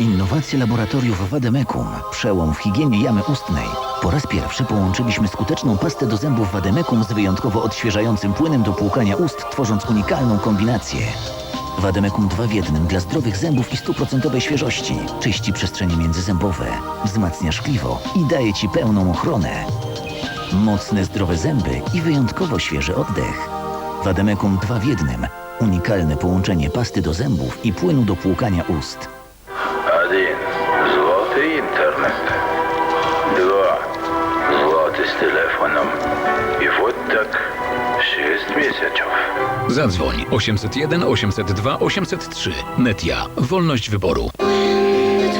Innowacje laboratoriów Wademekum. Przełom w higienie jamy ustnej. Po raz pierwszy połączyliśmy skuteczną pastę do zębów Wademekum z wyjątkowo odświeżającym płynem do płukania ust, tworząc unikalną kombinację. Wademekum 2 w jednym dla zdrowych zębów i stuprocentowej świeżości. Czyści przestrzenie międzyzębowe, wzmacnia szkliwo i daje Ci pełną ochronę. Mocne, zdrowe zęby i wyjątkowo świeży oddech. Wademekum 2 w jednym. Unikalne połączenie pasty do zębów i płynu do płukania ust. Один. Злотый интернет. Два. Злотый с телефоном. И вот так шесть месяцев. Zadzwoń 801 802 803. Netia. Wolność wyboru. The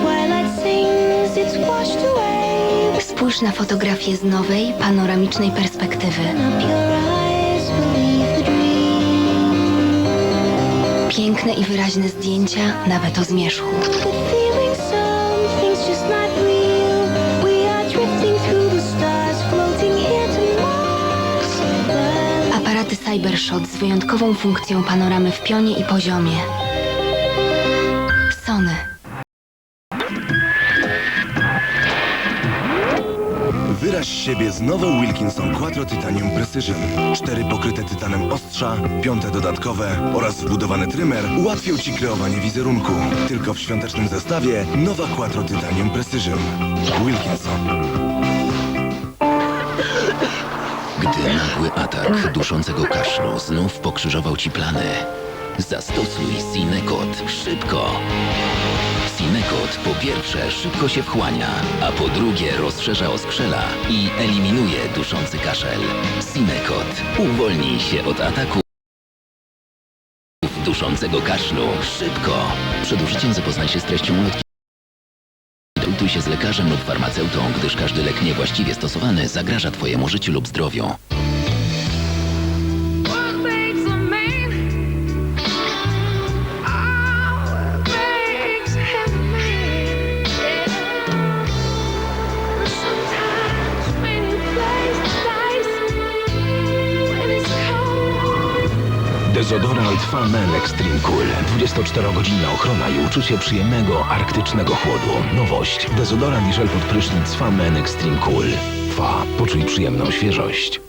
twilight sings, it's washed away. Spójrz na fotografię z nowej, panoramicznej perspektywy. Up your eyes, believe the dream. Piękne i wyraźne zdjęcia, nawet o zmierzchu. Cybershot z wyjątkową funkcją panoramy w pionie i poziomie. Sony. Wyraź siebie z nową Wilkinson Quattro Titanium Precision. Cztery pokryte tytanem ostrza, piąte dodatkowe oraz wbudowany trymer ułatwią Ci kreowanie wizerunku. Tylko w świątecznym zestawie nowa Quattro Titanium Precision. Wilkinson. Nagły atak duszącego kaszlu znów pokrzyżował ci plany, zastosuj Sinekot szybko. Sinekot po pierwsze szybko się wchłania, a po drugie rozszerza oskrzela i eliminuje duszący kaszel. Sinekot uwolnij się od ataku duszącego kaszlu szybko. Przed użyciem zapoznaj się z treścią ulotki. Konsultuj się z lekarzem lub farmaceutą, gdyż każdy lek niewłaściwie stosowany zagraża Twojemu życiu lub zdrowiu. Dezodorant Famen Extreme Cool. 24-godzinna ochrona i uczucie przyjemnego arktycznego chłodu. Nowość. Dezodorant i żel pod prysznic Famen Extreme Cool. Fa. Poczuj przyjemną świeżość.